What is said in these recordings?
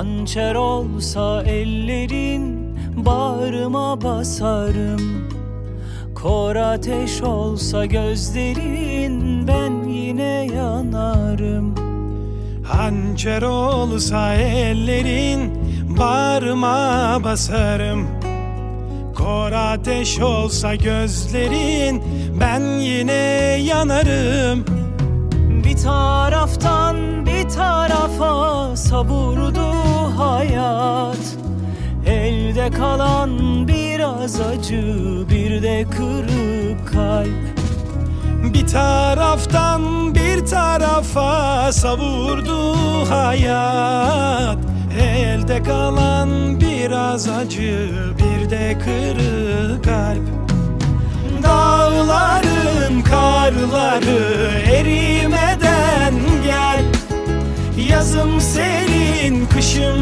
Hançer olsa ellerin bağrıma basarım. Kor ateş olsa gözlerin ben yine yanarım. Hançer olsa ellerin bağrıma basarım. Kor ateş olsa gözlerin ben yine yanarım. Bir taraftan bir tarafa savurdu hayat. Elde kalan biraz acı bir de kırık kalp. Bir taraftan bir tarafa savurdu hayat. Elde kalan biraz acı bir de kırık kalp. Dağların karları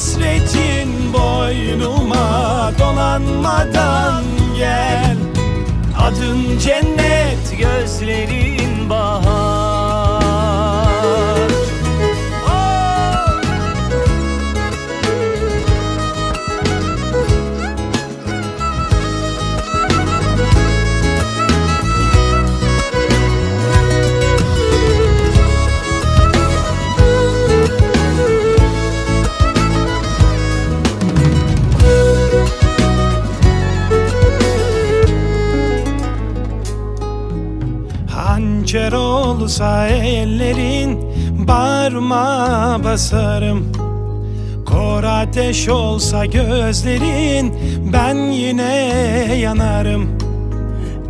Hasretin boynuma dolanmadan gel. Adın cennet, Gözlerin Hançer olsa ellerin bağrıma basarım. Kor ateş olsa gözlerin ben yine yanarım.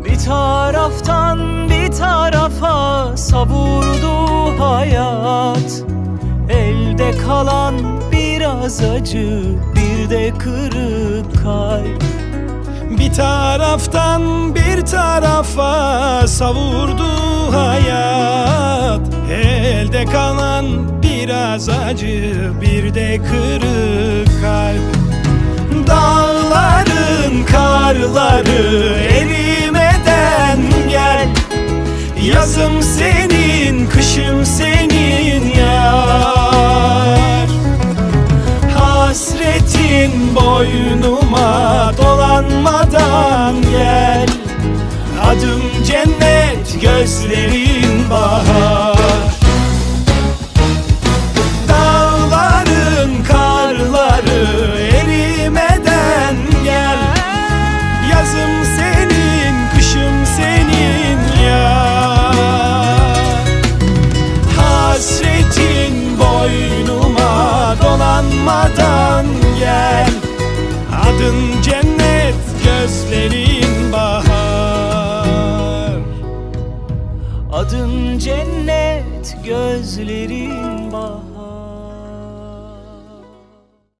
Bir taraftan bir tarafa savurdu hayat. Elde kalan biraz acı bir de kırık kalp Bir taraftan bir tarafa savurdu hayat. Elde kalan biraz acı bir de kırık kalp. Dağların karları erimeden gel. Yazım senin, kışım senin yar. Hasretin boynuma dolanmadan gel. Adım cennet, gözlerin bahar Adın cennet, gözlerin bah